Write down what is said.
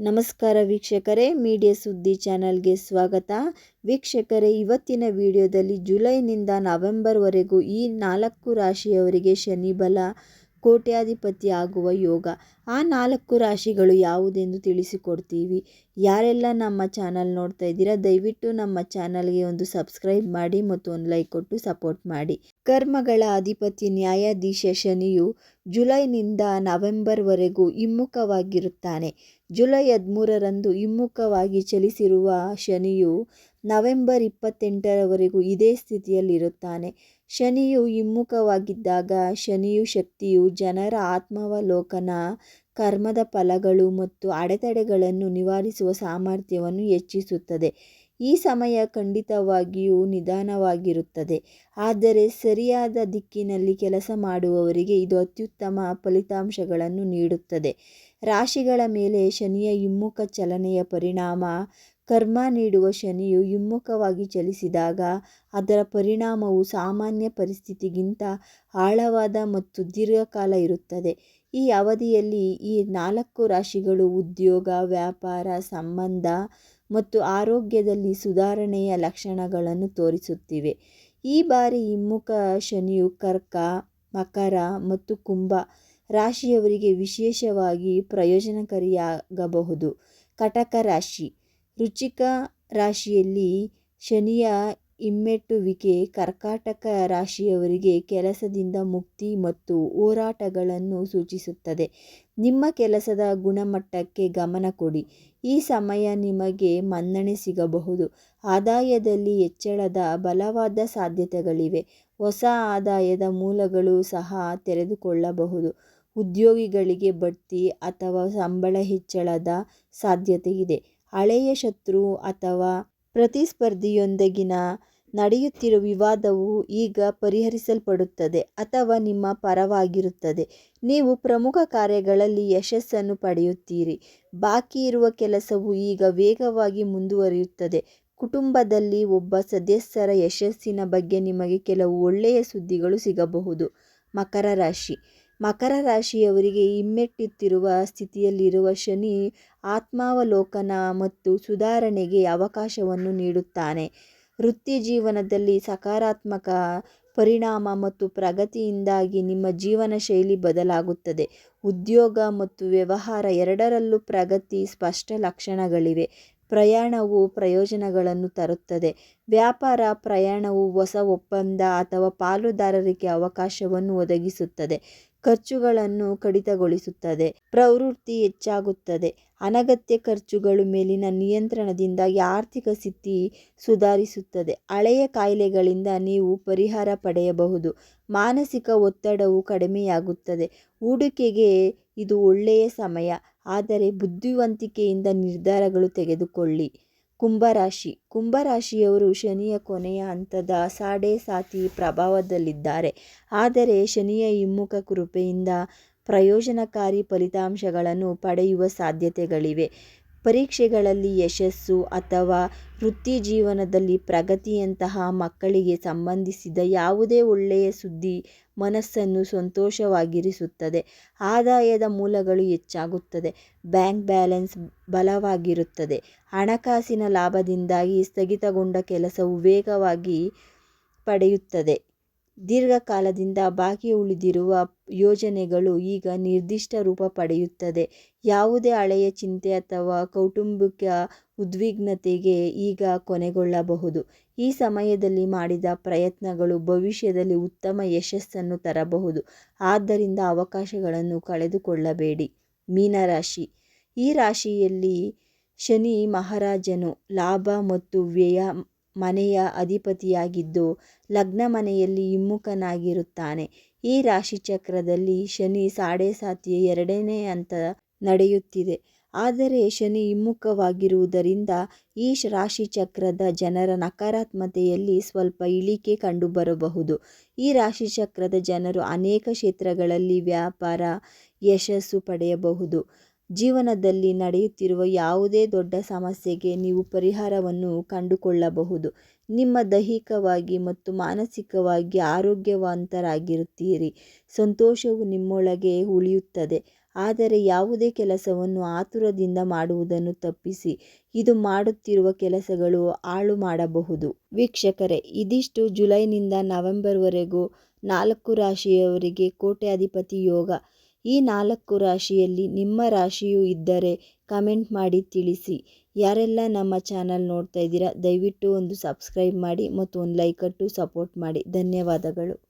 ನಮಸ್ಕಾರ ವೀಕ್ಷಕರೇ, ಮೀಡಿಯಾ ಸುದ್ದಿ ಚಾನೆಲ್ಗೆ ಸ್ವಾಗತ. ವೀಕ್ಷಕರೇ, ಇವತ್ತಿನ ವಿಡಿಯೋದಲ್ಲಿ ಜುಲೈನಿಂದ ನವೆಂಬರ್ವರೆಗೂ ಈ ನಾಲ್ಕು ರಾಶಿಯವರಿಗೆ ಶನಿ ಬಲ ಕೋಟ್ಯಾಧಿಪತಿ ಆಗುವ ಯೋಗ. ಆ ನಾಲ್ಕು ರಾಶಿಗಳು ಯಾವುದೆಂದು ತಿಳಿಸಿಕೊಡ್ತೀವಿ? ಯಾರೆಲ್ಲ ನಮ್ಮ ಚಾನಲ್ ನೋಡ್ತಾ ಇದ್ದೀರಾ, ದಯವಿಟ್ಟು ನಮ್ಮ ಚಾನಲ್ಗೆ ಒಂದು ಸಬ್ಸ್ಕ್ರೈಬ್ ಮಾಡಿ ಮತ್ತು ಒಂದು ಲೈಕ್ ಕೊಟ್ಟು ಸಪೋರ್ಟ್ ಮಾಡಿ. ಕರ್ಮಗಳ ಅಧಿಪತಿ ನ್ಯಾಯಾಧೀಶ ಶನಿಯು ಜುಲೈನಿಂದ ನವೆಂಬರ್ವರೆಗೂ ಹಿಮ್ಮುಖವಾಗಿರುತ್ತಾನೆ. ಜುಲೈ ಹದಿಮೂರರಂದು ಹಿಮ್ಮುಖವಾಗಿ ಚಲಿಸಿರುವ ಶನಿಯು ನವೆಂಬರ್ ಇಪ್ಪತ್ತೆಂಟರವರೆಗೂ ಇದೇ ಸ್ಥಿತಿಯಲ್ಲಿರುತ್ತಾನೆ. ಶನಿಯು ಹಿಮ್ಮುಖವಾಗಿದ್ದಾಗ ಶನಿಯು ಶಕ್ತಿಯು ಜನರ ಆತ್ಮಾವಲೋಕನ, ಕರ್ಮದ ಫಲಗಳು ಮತ್ತು ಅಡೆತಡೆಗಳನ್ನು ನಿವಾರಿಸುವ ಸಾಮರ್ಥ್ಯವನ್ನು ಹೆಚ್ಚಿಸುತ್ತದೆ. ಈ ಸಮಯ ಖಂಡಿತವಾಗಿಯೂ ನಿಧಾನವಾಗಿರುತ್ತದೆ. ಆದರೆ ಸರಿಯಾದ ದಿಕ್ಕಿನಲ್ಲಿ ಕೆಲಸ ಮಾಡುವವರಿಗೆ ಇದು ಅತ್ಯುತ್ತಮ ಫಲಿತಾಂಶಗಳನ್ನು ನೀಡುತ್ತದೆ. ರಾಶಿಗಳ ಮೇಲೆ ಶನಿಯ ಹಿಮ್ಮುಖ ಚಲನೆಯ ಪರಿಣಾಮ ಕರ್ಮ ನೀಡುವ ಶನಿಯು ಹಿಮ್ಮುಖವಾಗಿ ಚಲಿಸಿದಾಗ ಅದರ ಪರಿಣಾಮವು ಸಾಮಾನ್ಯ ಪರಿಸ್ಥಿತಿಗಿಂತ ಆಳವಾದ ಮತ್ತು ದೀರ್ಘಕಾಲ ಇರುತ್ತದೆ. ಈ ಅವಧಿಯಲ್ಲಿ ಈ ನಾಲ್ಕು ರಾಶಿಗಳು ಉದ್ಯೋಗ, ವ್ಯಾಪಾರ, ಸಂಬಂಧ ಮತ್ತು ಆರೋಗ್ಯದಲ್ಲಿ ಸುಧಾರಣೆಯ ಲಕ್ಷಣಗಳನ್ನು ತೋರಿಸುತ್ತಿವೆ. ಈ ಬಾರಿ ಹಿಮ್ಮುಖ ಶನಿಯು ಕರ್ಕ, ಮಕರ ಮತ್ತು ಕುಂಭ ರಾಶಿಯವರಿಗೆ ವಿಶೇಷವಾಗಿ ಪ್ರಯೋಜನಕಾರಿಯಾಗಬಹುದು. ಕಟಕ ರಾಶಿ ರುಚಿಕ ರಾಶಿಯಲ್ಲಿ ಶನಿಯ ಹಿಮ್ಮೆಟ್ಟುವಿಕೆ ಕರ್ಕಾಟಕ ರಾಶಿಯವರಿಗೆ ಕೆಲಸದಿಂದ ಮುಕ್ತಿ ಮತ್ತು ಹೋರಾಟಗಳನ್ನು ಸೂಚಿಸುತ್ತದೆ. ನಿಮ್ಮ ಕೆಲಸದ ಗುಣಮಟ್ಟಕ್ಕೆ ಗಮನ ಕೊಡಿ. ಈ ಸಮಯ ನಿಮಗೆ ಮನ್ನಣೆ ಸಿಗಬಹುದು. ಆದಾಯದಲ್ಲಿ ಹೆಚ್ಚಳದ ಬಲವಾದ ಸಾಧ್ಯತೆಗಳಿವೆ. ಹೊಸ ಆದಾಯದ ಮೂಲಗಳು ಸಹ ತೆರೆದುಕೊಳ್ಳಬಹುದು. ಉದ್ಯೋಗಿಗಳಿಗೆ ಬಡ್ತಿ ಅಥವಾ ಸಂಬಳ ಹೆಚ್ಚಳದ ಸಾಧ್ಯತೆ ಇದೆ ಹಳೆಯ ಶತ್ರು ಅಥವಾ ಪ್ರತಿಸ್ಪರ್ಧಿಯೊಂದಿಗಿನ ನಡೆಯುತ್ತಿರುವ ವಿವಾದವು ಈಗ ಪರಿಹರಿಸಲ್ಪಡುತ್ತದೆ ಅಥವಾ ನಿಮ್ಮ ಪರವಾಗಿರುತ್ತದೆ. ನೀವು ಪ್ರಮುಖ ಕಾರ್ಯಗಳಲ್ಲಿ ಯಶಸ್ಸನ್ನು ಪಡೆಯುತ್ತೀರಿ. ಬಾಕಿ ಇರುವ ಕೆಲಸವು ಈಗ ವೇಗವಾಗಿ ಮುಂದುವರಿಯುತ್ತದೆ. ಕುಟುಂಬದಲ್ಲಿ ಒಬ್ಬ ಸದಸ್ಯರ ಯಶಸ್ಸಿನ ಬಗ್ಗೆ ನಿಮಗೆ ಕೆಲವು ಒಳ್ಳೆಯ ಸುದ್ದಿಗಳು ಸಿಗಬಹುದು. ಮಕರ ರಾಶಿ. ಮಕರ ರಾಶಿಯವರಿಗೆ ಹಿಮ್ಮೆಟ್ಟುತ್ತಿರುವ ಸ್ಥಿತಿಯಲ್ಲಿರುವ ಶನಿ ಆತ್ಮಾವಲೋಕನ ಮತ್ತು ಸುಧಾರಣೆಗೆ ಅವಕಾಶವನ್ನು ನೀಡುತ್ತಾನೆ. ವೃತ್ತಿ ಜೀವನದಲ್ಲಿ ಸಕಾರಾತ್ಮಕ ಪರಿಣಾಮ ಮತ್ತು ಪ್ರಗತಿಯಿಂದಾಗಿ ನಿಮ್ಮ ಜೀವನ ಶೈಲಿ ಬದಲಾಗುತ್ತದೆ. ಉದ್ಯೋಗ ಮತ್ತು ವ್ಯವಹಾರ ಎರಡರಲ್ಲೂ ಪ್ರಗತಿ ಸ್ಪಷ್ಟ ಲಕ್ಷಣಗಳಿವೆ. ಪ್ರಯಾಣವು ಪ್ರಯೋಜನಗಳನ್ನು ತರುತ್ತದೆ. ವ್ಯಾಪಾರ ಪ್ರಯಾಣವು ಹೊಸ ಒಪ್ಪಂದ ಅಥವಾ ಪಾಲುದಾರರಿಗೆ ಅವಕಾಶವನ್ನು ಒದಗಿಸುತ್ತದೆ. ಖರ್ಚುಗಳನ್ನು ಕಡಿತಗೊಳಿಸುತ್ತದೆ, ಪ್ರವೃತ್ತಿ ಹೆಚ್ಚಾಗುತ್ತದೆ. ಅನಗತ್ಯ ಖರ್ಚುಗಳು ಮೇಲಿನ ನಿಯಂತ್ರಣದಿಂದಾಗಿ ಆರ್ಥಿಕ ಸ್ಥಿತಿ ಸುಧಾರಿಸುತ್ತದೆ. ಹಳೆಯ ಕಾಯಿಲೆಗಳಿಂದ ನೀವು ಪರಿಹಾರ ಪಡೆಯಬಹುದು. ಮಾನಸಿಕ ಒತ್ತಡವು ಕಡಿಮೆಯಾಗುತ್ತದೆ. ಹೂಡಿಕೆಗೆ ಇದು ಒಳ್ಳೆಯ ಸಮಯ. ಆದರೆ ಬುದ್ಧಿವಂತಿಕೆಯಿಂದ ನಿರ್ಧಾರಗಳು ತೆಗೆದುಕೊಳ್ಳಿ. ಕುಂಭರಾಶಿ. ಕುಂಭರಾಶಿಯವರು ಶನಿಯ ಕೊನೆಯ ಹಂತದ ಸಾಡೆ ಸಾತಿ ಪ್ರಭಾವದಲ್ಲಿದ್ದಾರೆ. ಆದರೆ ಶನಿಯ ಹಿಮ್ಮುಖ ಕೃಪೆಯಿಂದ ಪ್ರಯೋಜನಕಾರಿ ಫಲಿತಾಂಶಗಳನ್ನು ಪಡೆಯುವ ಸಾಧ್ಯತೆಗಳಿವೆ. ಪರೀಕ್ಷೆಗಳಲ್ಲಿ ಯಶಸ್ಸು ಅಥವಾ ವೃತ್ತಿ ಜೀವನದಲ್ಲಿ ಪ್ರಗತಿಯಂತಹ ಮಕ್ಕಳಿಗೆ ಸಂಬಂಧಿಸಿದ ಯಾವುದೇ ಒಳ್ಳೆಯ ಸುದ್ದಿ ಮನಸ್ಸನ್ನು ಸಂತೋಷವಾಗಿರಿಸುತ್ತದೆ. ಆದಾಯದ ಮೂಲಗಳು ಹೆಚ್ಚಾಗುತ್ತದೆ. ಬ್ಯಾಂಕ್ ಬ್ಯಾಲೆನ್ಸ್ ಬಲವಾಗಿರುತ್ತದೆ. ಹಣಕಾಸಿನ ಲಾಭದಿಂದಾಗಿ ಸ್ಥಗಿತಗೊಂಡ ಕೆಲಸವು ವೇಗವಾಗಿ ಪಡೆಯುತ್ತದೆ. ದೀರ್ಘಕಾಲದಿಂದ ಬಾಕಿ ಉಳಿದಿರುವ ಯೋಜನೆಗಳು ಈಗ ನಿರ್ದಿಷ್ಟ ರೂಪ ಪಡೆಯುತ್ತದೆ. ಯಾವುದೇ ಹಳೆಯ ಚಿಂತೆ ಅಥವಾ ಕೌಟುಂಬಿಕ ಉದ್ವಿಗ್ನತೆಗೆ ಈಗ ಕೊನೆಗೊಳ್ಳಬಹುದು. ಈ ಸಮಯದಲ್ಲಿ ಮಾಡಿದ ಪ್ರಯತ್ನಗಳು ಭವಿಷ್ಯದಲ್ಲಿ ಉತ್ತಮ ಯಶಸ್ಸನ್ನು ತರಬಹುದು. ಆದ್ದರಿಂದ ಅವಕಾಶಗಳನ್ನು ಕಳೆದುಕೊಳ್ಳಬೇಡಿ. ಮೀನರಾಶಿ. ಈ ರಾಶಿಯಲ್ಲಿ ಶನಿ ಮಹಾರಾಜನು ಲಾಭ ಮತ್ತು ವ್ಯಯ ಮನೆಯ ಅಧಿಪತಿಯಾಗಿದ್ದು ಲಗ್ನ ಮನೆಯಲ್ಲಿ ಹಿಮ್ಮುಖನಾಗಿರುತ್ತಾನೆ. ಈ ರಾಶಿಚಕ್ರದಲ್ಲಿ ಶನಿ ಸಾಡೆ ಸಾತಿಯ ಎರಡನೇ ಹಂತ ನಡೆಯುತ್ತಿದೆ. ಆದರೆ ಶನಿ ಹಿಮ್ಮುಖವಾಗಿರುವುದರಿಂದ ಈ ರಾಶಿಚಕ್ರದ ಜನರ ನಕಾರಾತ್ಮತೆಯಲ್ಲಿ ಸ್ವಲ್ಪ ಇಳಿಕೆ ಕಂಡುಬರಬಹುದು. ಈ ರಾಶಿಚಕ್ರದ ಜನರು ಅನೇಕ ಕ್ಷೇತ್ರಗಳಲ್ಲಿ ವ್ಯಾಪಾರ ಯಶಸ್ಸು ಪಡೆಯಬಹುದು. ಜೀವನದಲ್ಲಿ ನಡೆಯುತ್ತಿರುವ ಯಾವುದೇ ದೊಡ್ಡ ಸಮಸ್ಯೆಗೆ ನೀವು ಪರಿಹಾರವನ್ನು ಕಂಡುಕೊಳ್ಳಬಹುದು. ನಿಮ್ಮ ದೈಹಿಕವಾಗಿ ಮತ್ತು ಮಾನಸಿಕವಾಗಿ ಆರೋಗ್ಯವಂತರಾಗಿರುತ್ತೀರಿ. ಸಂತೋಷವು ನಿಮ್ಮೊಳಗೆ ಉಳಿಯುತ್ತದೆ. ಆದರೆ ಯಾವುದೇ ಕೆಲಸವನ್ನು ಆತುರದಿಂದ ಮಾಡುವುದನ್ನು ತಪ್ಪಿಸಿ. ಇದು ಮಾಡುತ್ತಿರುವ ಕೆಲಸಗಳು ಹಾಳು ಮಾಡಬಹುದು. ವೀಕ್ಷಕರೇ, ಇದಿಷ್ಟು ಜುಲೈನಿಂದ ನವೆಂಬರ್ವರೆಗೂ ನಾಲ್ಕು ರಾಶಿಯವರಿಗೆ ಕೋಟ್ಯಾಧಿಪತಿ ಯೋಗ ಈ ನಾಲ್ಕು ರಾಶಿಯಲ್ಲಿ ನಿಮ್ಮ ರಾಶಿಯು ಇದ್ದರೆ ಕಮೆಂಟ್ ಮಾಡಿ ತಿಳಿಸಿ. ಯಾರೆಲ್ಲ ನಮ್ಮ ಚಾನಲ್ ನೋಡ್ತಾ ಇದ್ದೀರಾ, ದಯವಿಟ್ಟು ಒಂದು ಸಬ್ಸ್ಕ್ರೈಬ್ ಮಾಡಿ ಮತ್ತು ಒಂದು ಲೈಕ್ ಸಪೋರ್ಟ್ ಮಾಡಿ. ಧನ್ಯವಾದಗಳು.